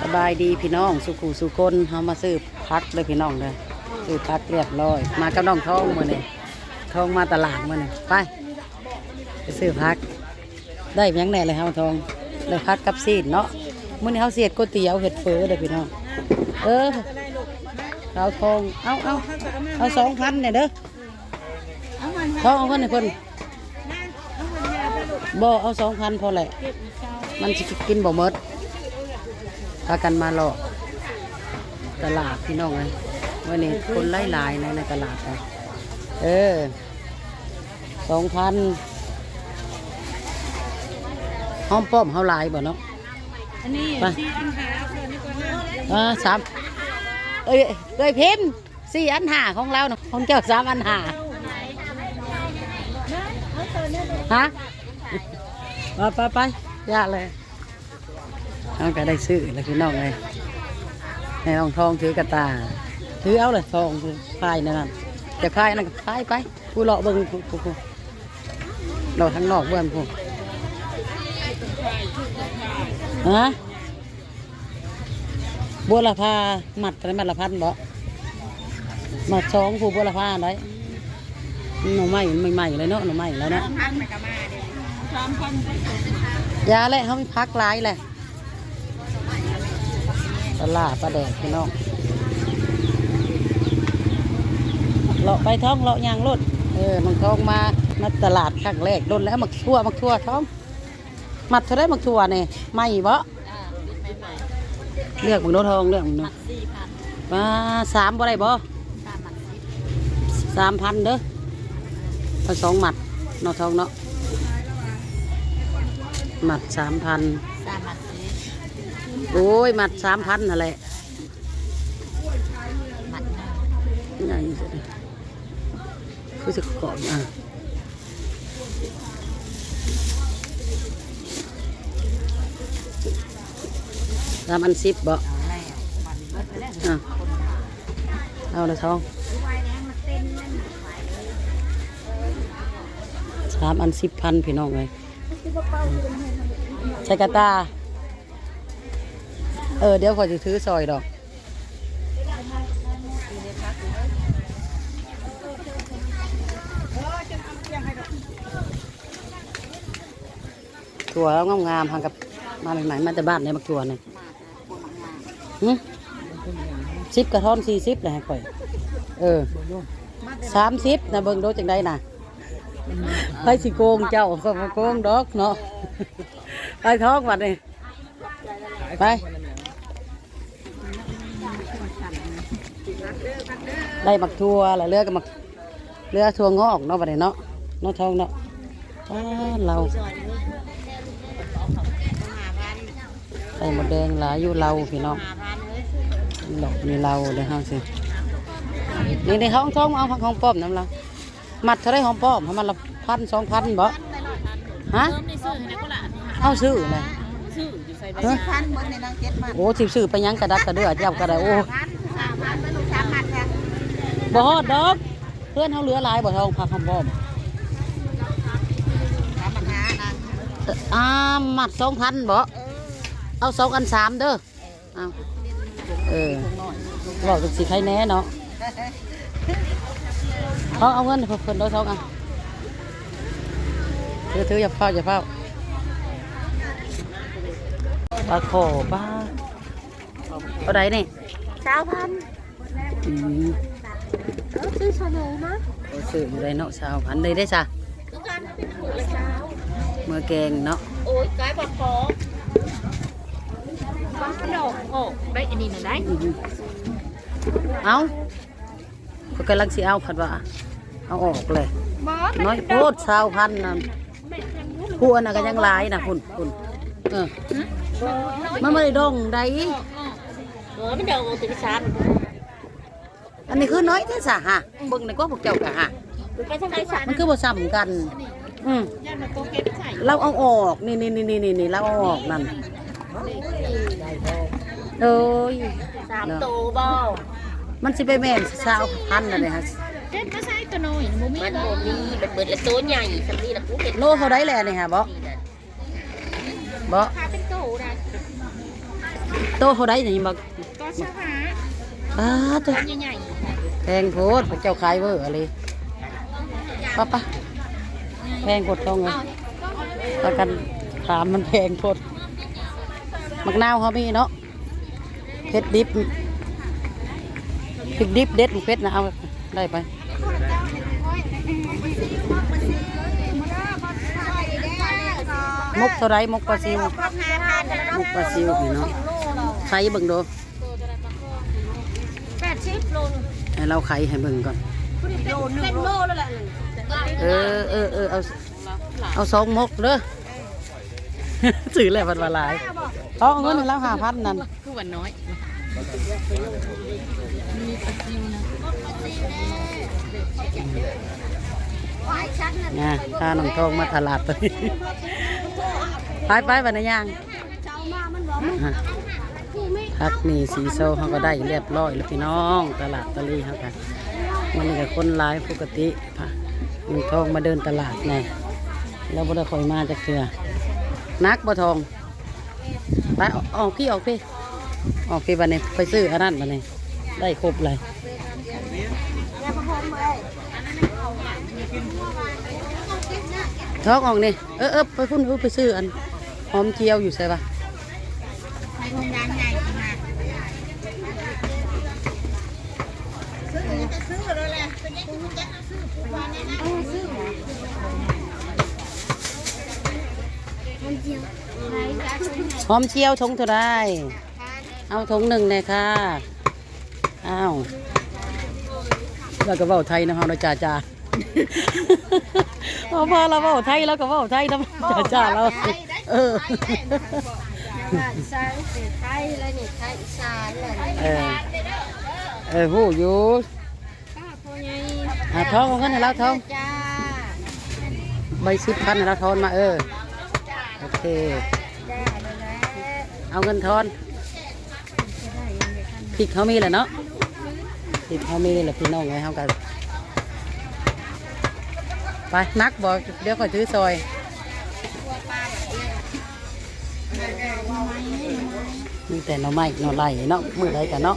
สบายดีพี่น้องสุขุสุคนเฮามาซื้อพักเลยพี่น้องเลยซื้อพักเรียบร้อย มากับน้องทองมื้อนี้ทองมาตลาดมื้อนี้ไปไปซื้อพัก ได้ยังแน่เลยเฮาทองได้พักกับซีดเนาะมื้อนี้เฮาเสียดก๋วยเตี๋ยวเห็ดเฟอเด้อพี่น้องเออเอาทองเอาเอาเอาสองพันเนี่ยเด้อทองเอาเพิ่นให้เพิ่นบ่เอาสองพันพอแหละมันสิกินบ่หมด พากันมาหลอกตลาดพี่น้องเลยวันนี้คนไล่หลายๆในในตลาดนะเออสองพันห้อมป้อมเฮาหลายบ่เนาะอันนี้ไปที่อันหาเพื่อนนี่ก่อนนะอ่าสามเอ้ยเอ้ยพิมพ์สี่อันหาของเราเนาะของเจ้าสามอันหาฮะไปไปไปยากเลย เอาก็ได้ซื้อแล้วพี่น้องเลยให้น้องทองถือกระตา ถือเอาเลยทองถือพายนั่นนะจะพายนั่นก็พายไปผู้เลาะเบิ่งผู้ผู้ผู้เราทั้งนอกเบื้องผู้ฮะบัวละพาหมัดอะไรมัดละพันบ่หมัดสองผู้บัวละพาได้หน่อไม้ใหม่ๆเลยเนาะหน่อไม้แล้วเนาะพันไปกับมาเดี๋ยวสามพันยาเลยเขามีพักหลายแหละ ตลาดปลาแดกพี่น้องเลาะไปท้องเลาะยางรถเออมันท้องมามาตลาดครั้งแรกโดนแล้วมักทั่วมักทั่วท้องมัดเท่าไรมักทั่วเนี่ยไม่บ่เลือกมึงโนทองเลือกมึงโนสี่พันมาสามบ่ได้บ่สามพันสิบสามพันเด้อเอาสองหมัดเนาะทองเนาะหมัดสามพันสามพันสิบ โอ้ยหมัดสามพันอะไรหมัดหนึ่งอย่างนี้สิคือจะเกาะอะสามอันสิบบ่เอาล้วมันเบิดไปแล้วอะเอาเลยทองสามอันสิบพันพี่น้องเลยใช้กระตา เออเดี๋ยวขอยจะถือซอยดอกถั่วแล้วงามๆทางกับมาจากไหนมาจากบ้านในบักถั่วเนี่ยหึสิบกระท่อนสี่สิบเลยข่อย เออสามสิบนะเบิ่งดูจังได้น่ะไปสิโกงเจ้าก็บ่โกงดอกเนาะไปท้องวัดนี่ไป ได้หมักทั่วแล้วเลือกกับหมักเลือกทั่วงอกเนาะบัดนี้เนาะเนาะทองเนาะอ้าเราใส่หมดแดงหลายอยู่เราพี่น้องห้าพันเลยดอกมีเราเลยฮะสินี่ในห้องท้องเอาผักของป้อมน้ำเรามัดเท่าไรของป้อมมันละพันสองพันบ่ฮะเพิ่มในซื้อให้นะก็ละเอาซื้อเลยซื้ออยู่ใส่ใบเฮ้ยพันเบิดในนังเก็ตมันโอ้สิซื้อไปหยังกระดักกระเดือเจ้ากระไดโอ้ บ่ฮอดดอกเพื่อนเขาเหลือหลายบ่ทองผักของป้อมสามพันห้านะเอ่ออ่ามัดสองพันบ่เอาสองอันสามเด้อเอาเออบอกจังสิใครแน่เนาะเขาเอาเงินให้เพิ่นเด้อทองอะถือถืออย่าเฝ้าอย่าเฝ้าปลาโขปลาเท่าไรนี่สามพันอืม เออซื้อชาโนนะเอาซื้ออยู่ได้เนาะสาวพันเลยได้จ้ะทุกการเป็นถุงละเช้าเมื่อแกงเนาะโอ้ยกายบอกขอบ้าดอกโอ้ได้อันนี้นะได้อืมเอาก็กำลังสิเอาคัดว่าเอาออกเลยบอสน้อยโพดสาวพันนั่นผู้อันน่ะก็ยังหลายนะคุณคุณเออมันไม่ได้ดองใดเออไม่เดาติดชาร์ อันนี้คือน้อยแท้สะฮะเบิ่งในกว่าพวกเจ้ากะฮะไปทางไหนชาร์มันคือบ่ซ้ำกัน อืมยันมาโตเก็บใส่เราเอาออกนี่นี่นี่นี่นี่เราเอาออกนั่นเอ้ยสามโตบอมันสิไปแม่นสาวพันนั่นเลยฮะเจ็ดมาใส่ตัวน้อยมันมีมันบ่มีมันเบิดละโตใหญ่สำนีละกูเห็นโลเท่าไดแหละนี่ฮะบ่บ่ค่าเป็นโตได้โตเท่าใดนี่บักก็เสื้อผ้าป้าตัวใหญ่แพงโพดพระเจ้าขายเวอร์อะไรป้าป้าแพงโพดทองเลยประกันถามมันแพงโพดมักนาวเขามีเนาะเพชรดิบพริกดิบเด็ดเพชรนะเอาได้ไปมกเท่าไรมกปลาซิวมกปลาซิวนี่เนาะไข่เบิ่งดูแปดสิบโล ให้เราไข่ให้เบิ่งก่อน โลนึงเป็นโลแล้วแหละเออเออเออเอาเอาสองมกเด้อสื่อแหละพันวาหลายเอาเงินให้เราห้าพันนั่นคือวันน้อยนะถ้าน้องทองมาตลาดตัวนี้ไปไปวันนี้ยังฮะ พักมีสีโซเขาก็ได้เรียบร้อยแล้วพี่น้องตลาดตะลีเขากันมันนี่กับคนร้ายปกติค่ะน้องทองมาเดินตลาดแน่แล้วบ่ได้คอยมาจะเกลือนักบ่ทองไปออกอกพี่ออกพี่ออกพี่บันนี้ไปซื้ออันนั้นบันนี้ได้ครบเลยท้องออกนี่เออเออไปพุ่นไปซื้ออันหอมเจียวอยู่ใช่ปะ ในโรงงานใหญ่ขนาดซื้อจะซื้อเลยแหละเป็นยังคุณจะซื้อวันนี้นะซื้อมันเจียวไหนจะซื้อไหนหอมเจียวทงเท่าไรเอาทงหนึ่งเลยค่ะ อ้าวแล้วก็เว้าไทยนะฮะเราจ่าจ่าพอพอเราเว้าไทยแล้วก็เว้าไทยนะจ่าจ่าเราเอออีสานเสียไทยแล้วนี่ไทยอีสานเลยเออเออหูอยู่ป้าพ่อใหญ่อะท้องเอาเงินให้เราท้องจ้าใบสิบพันให้เราทอนมาเออ โอเคจ้า เอาเงินทอนพริกเขามีแหละเนาะพริกเขามีแหละพี่น้องไงเขากันไปนักบอกเดี๋ยวก่อนซื้อซอยมีแต่หน่อไม้หน่อไหลเนาะมือใดกันเนาะ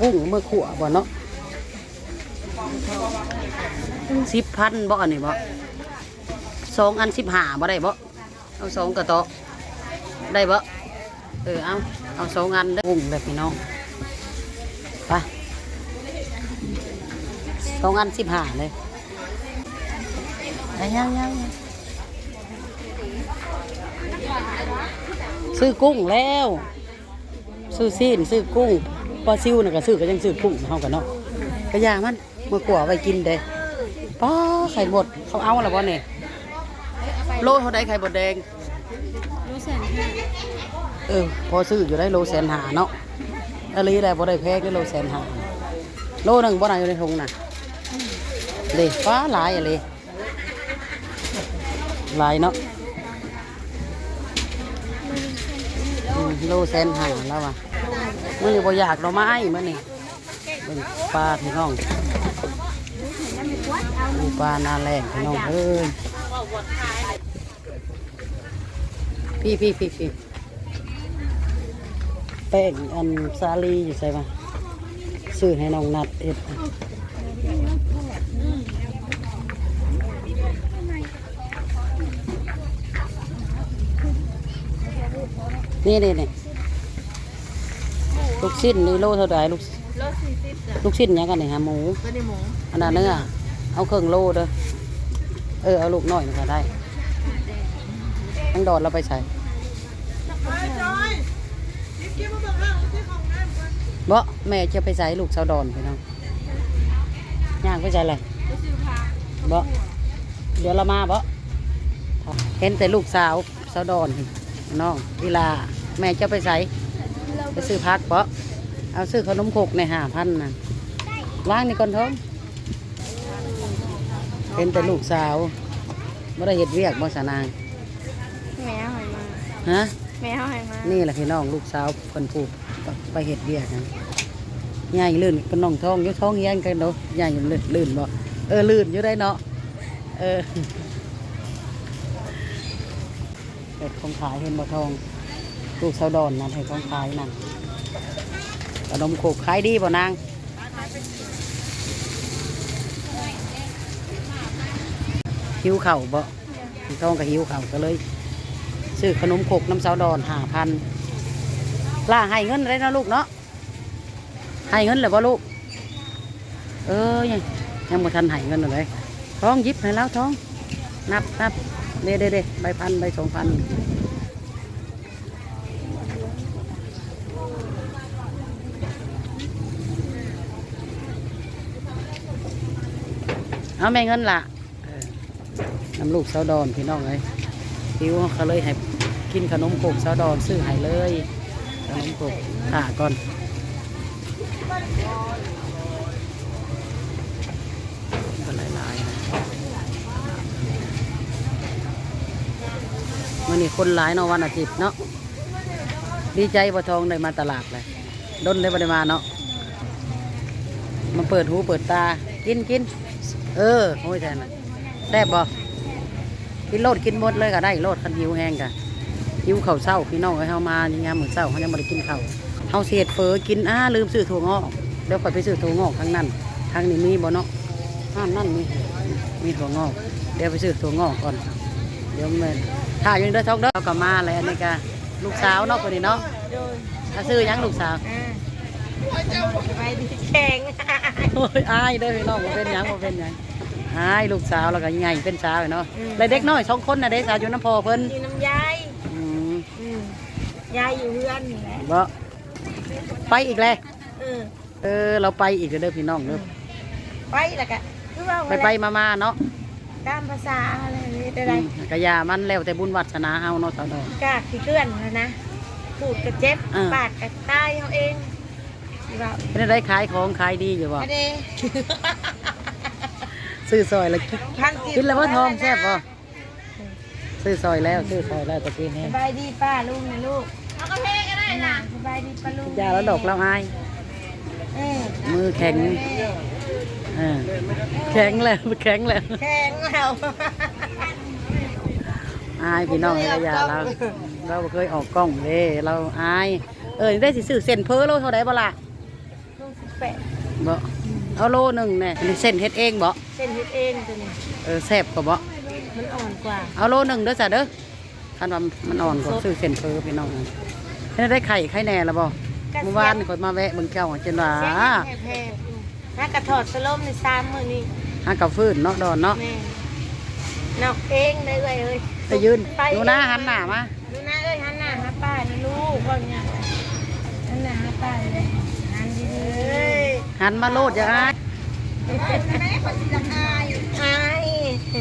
กุ้งมือขั่วบ่เนาะสิบพันบ่อนนี้บ่ สองอันสิบห้าบ่ได้บ่เอาสองกระโตได้บ่เออเอาเอาสองอันเด้อกุ้งเลยพี่น้องไปสองอันสิบห้าเลยยังยังยังซื้อกุ้งแล้ว ซื้อซีนซื้อกุ้งปลาซิวน่ะก็ซื้อก็ยังซื้อกุ้งเฮากันเนาะก็อยามันเมื่อกลัวไว้กินเด้ป้าไข่บดเขาเอาแล้วบ่เนี่ย โลเท่าใดไข่บดแดงรู้แสนห้าเออ พอซื้ออยู่ได้โลแสนหาเนาะอะไรได้บ่ได้แพงได้โลแสนหาโลหนึ่งบ่ได้อยู่ในถุงน่ะเลยฟ้าหลายอะไรหลายเนาะอืมโลแสนหาแล้วว่ะมื่อนี้บ่อยากเราไม้มื่อนี้เป็นปลาพี่น้องดูปลาหนาแรงพี่น้องเอ้ย พี่พี่พี่พี่แป้งอันซาลีอยู่ใช่ปะซื้อให้น้องนัดเอ็ดนี่นี่นี่ลูกชิ้นนี่โลเท่าไหร่ลูกโลสี่สิบจ้ะลูกชิ้นหยังกันนี่ฮะหมูก็ได้หมูอันนั้นเนื้อเอาเครื่องโลเด้อเออเอาลูกน้อยนี่ก็ได้ ทั้งดอดเราไปใส่บ่แม่จะไปใส่ลูกสาวดอนไปน้องย่างไปใส่อะไรก็ซื้อผ้าบ่เดี๋ยวเรามาบ่เห็นแต่ลูกสาวสาวดอนนี่น้องเวลาแม่จะไปใส่ไปซื้อพักบ่เอาซื้อขนมขกในห้าพันน่ะว่างนี่ก่อนเท้องเห็นแต่ลูกสาวไม่ได้เห็ดเวียกบ่สานางแม่หอยมา ฮะ แม่หอยมานี่แหละพี่น้องลูกสาวคนผูกไปเห็ดเวียกนะใหญ่ลื่นก็น้องท้องอยุ่ท้องแย่งกันเนาะใหญ่ลื่นลื่นบ่เออลื่นอยู่ได้เนาะเออไปเห็ดของขายเห็นบ่ทอง ลูกเสาดอนนั่นเห็ดของขายนั่นขนมโขกขายดีบ่นางหิวเข่าวบ่พี่ทองก็หิวเข่าวก็เลย ซื้อขนมขกน้ำเสาดอนห้าพันล่าให้เงินได้นะลูกเนาะให้เงินเลยบ่ลูก เออยังยังบ่ทันให้เงินเลยท้องยิบให้แล้วท้อง นับนับเด้เด้เด้ใบพันใบสองพันเอาแม่เงินละน้ำลูกเสาดอนพี่น้องเลยหิวเขาเลยให้ กินขนมขกเสาดอนซื้อให้เลย ขนมโขกถ่าก่อนก็หลายๆนะวันนี้คนหลายเนาะวันอาทิตย์เนาะดีใจบ่ทองได้มาตลาดเลยดนได้บ่ได้มาเนาะมาเปิดหูเปิดตา กินกินเออโอ้ยแทนนะแซ่บบ่กินโลดกินหมดเลยก็ได้โลดคันหิวแห้งกะ หิวข้าวเช้าพี่น้องให้เฮามานี่ยามมื้อเช้าเฮายังบ่ได้กินข้าวเฮาสิเฮ็ดเฟอกินอ้าลืมซื้อถั่วงอกเดี๋ยวค่อยไปซื้อถั่วงอกทางนั้นทางนี้มีบ่เนาะห้านนั่นมีมีถั่วงอกเดี๋ยวไปซื้อถั่วงอกก่อนเดี๋ยวแม่นถ้ายังเด้อท้องเด้อเราก็มาแล้วอันนี่ก็ลูกสาวเนาะคนนี้เนาะโดยถ้าซื้อหยังลูกสาวอ่าไปดีแข็งโอ้ยอายเด้อพี่น้องบ่เป็นหยังบ่เป็นหยังอายลูกสาวแล้วก็ใหญ่เป็นสาวเนาะแล้วเด็กน้อยสองคนน่ะเด้สาวอยู่น้ำพอเพิ่นนี่น้ำยายอืมอืม ยายอยู่เรือนนี่แหละบ่ไปอีกแล้วเออ เออ เราไปอีกเด้อพี่น้องเด้อไปแล้วก็คือว่าไปไปมามาๆเนาะตามภาษาอะไรนี่ได้อืมกะยามันแล้วแต่บุญวัฒนาเฮาเนาะสาวดอก กาดที่เกลื่อนแล้วนะปูดกระเจ็บอ่าปาดกระตายเอาเองที่ว่าเป็นได้ขายของขายดีอยู่บ่ไม่ได้ซื้อซอยแล้วกินพันกินแล้วบ่ทองแซ่บบ่ซื้อซอยแล้วซื้อซอยแล้วตะกี้นี่สบายดีป้าลุงนะลูก เอากระเพาก็ได้นะสบายดีป้าลุงยาแล้วดอกเราอาย เออมือแข็งเออแข็งแล้วแข็งแล้วแข็งแล้วอายพี่น้องระยะเราเราบ่เคยออกกล้องเด้เราอาย เออได้สิซื้อเส้นเพอโลเท่าไดบ่ล่ะลุงสิบแปดบ่เอาโลหนึงแน่อันนี้เส้นเฮ็ดเองบ่เส้นเฮ็ดเองตัวนี้เออแซ่บก็บ่มันอ่อนกว่าเอาโลหนึงเด้อจ้ะเด้อ คันว่ามันอ่อนกว่าซื้อเส้นเพอพี่น้องให้ได้ไข่ไข่แน่แล้วบ่เมื่อวานนี่ข่อยมาแวะเบิ่งเจ้าจนว่าเสียงแผ่ๆถ้ากระถอดสลมในสามมือนี่หากะฟื้นเนาะดอนเนาะแม่นอกเองได้เลยเอ้ยไปยืนดูหน้าหันหน้ามาดูหน้าเอ้ยหันหน้าหาป้านะลูกว่าเนี่ยหันหน้าหาป้าเลยหันดีๆเอ้ยหันมาโลดอย่าอายแม่คนสิละอายอาย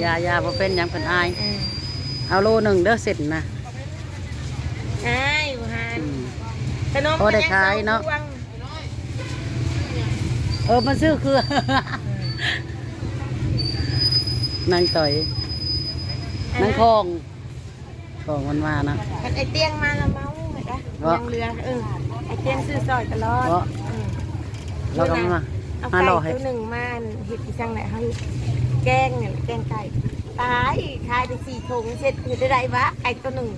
อย่าอย่าบ่เป็นหยังเพิ่นอายอืม เอาโลหนึงเด้อเสร็จนะอายบ่หันอืมขนมพอได้ขายเนาะเออมันซื้อคือนางต่อยนางคองของมันมานะกันไอเตียงมาละเมาเหรอคะเพราะยังเรือเออไอเตียงซื้อซอยตลอดเพราะอืมเราก็มาเอามาไก่หล่อให้ตัวหนึ่งมาเห็ดอีจังไหนเขาแกงเนี่ยแกงไก่ ตายขายไปสี่ถุงเสร็จเห็ดได้ไรวะไก่ตัวหนึ่ง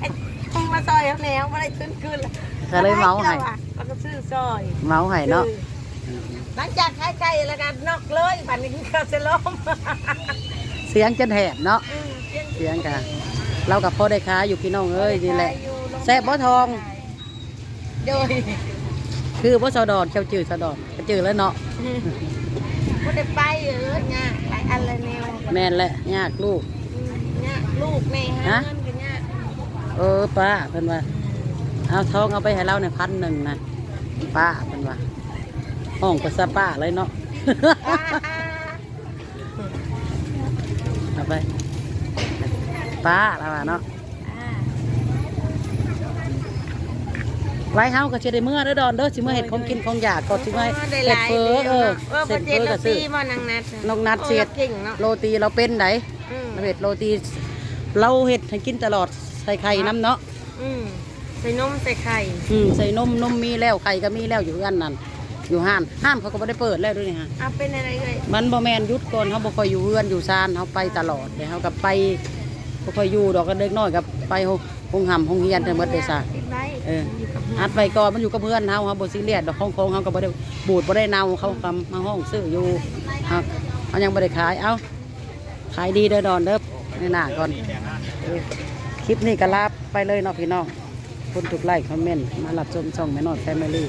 ไอ้ทงมาซอยแล้วแนวมาได้ขึ้นขึ้นละก็เลยเมาให้แล้วก็ซื้อซอยเมาให้เนาะหลังจากขายไก่แล้วกันนอกเลยบัดนี้ก็จะล้มเสียงจนแหบเนาะอืมเสียงเสียงกันเรากับพ่อได้ค้าอยู่พี่น้องเอ้ยนี่แหละ แซ่บบ่ทอง โดยคือพ่อสาวดอนเจ้าจืดสาวดอนก็จืดแล้วเนาะ บ่ได้ไปเออเนี่ยหลาย อันเลยแนวแม่นแหละยากลูก อืมเนี่ยลูกแม่หาเงินกันเนี่ยเออป้าเพิ่นว่า เอาทองเอาไปให้เราในพันหนึ่งนะป้าเพิ่นว่า ห้องก็ซะป้าเลยเนาะเอาไป ป้าแล้วว่าเนาะ ไว้เฮาก็สิได้เมื่อเด้อดอนเด้อสิเมื่อเฮ็ดของกินของอยากก็สิเมื่อได้เฮ็ดหลายเฟอเออเออเสร็จเจ็เฟดอแล้ก็วซื้อตีมันนางนัดน้องนัดเสียดเก่งเนาะโรตีเราเป็นไดอืมเราเฮ็ดโรตีเราเฮ็ดให้กินตลอดใส่ไข่น้ำเนาะอืมใส่นมใส่ไข่อืมใส่นมนมมีแล้วไข่ก็มีแล้วอยู่อันนั้นอยู่ห้านห้านเขาก็บ่ได้เปิดแล้วด้วยนี่ฮะเอาเป็นอะไรเลยมันบ่แมนหยุดก่อนเขาบ่ค่อยอยู่เฮือนอยู่ซานเขาไปตลอดเลยเขาก็ไปบ่ค่อยอยู่ดอกก็เด็กน้อยกับไปโรงโรงหำโรงเรียนทั้งหมดเลยซะติ ดไว้เออยู่กับอัดไว้ก่อนมันอยู่กับเพื่อนเฮาเฮาบ่ซีเรียสดอกของของเฮาก็บ่ได้บูดบ่ได้เน่าเขากำมาห้องซื้ออยู่ครับเฮายังบ่ได้ขายเอ้าขายดีเด้อดอนเด้อในหน้าก่อนเออคลิปนี้ก็ลาไปเลยเนาะพี่น้องคนถูกไลค์คอมเมนต์มารับชมช่องแม่น้อยแฟมิลี่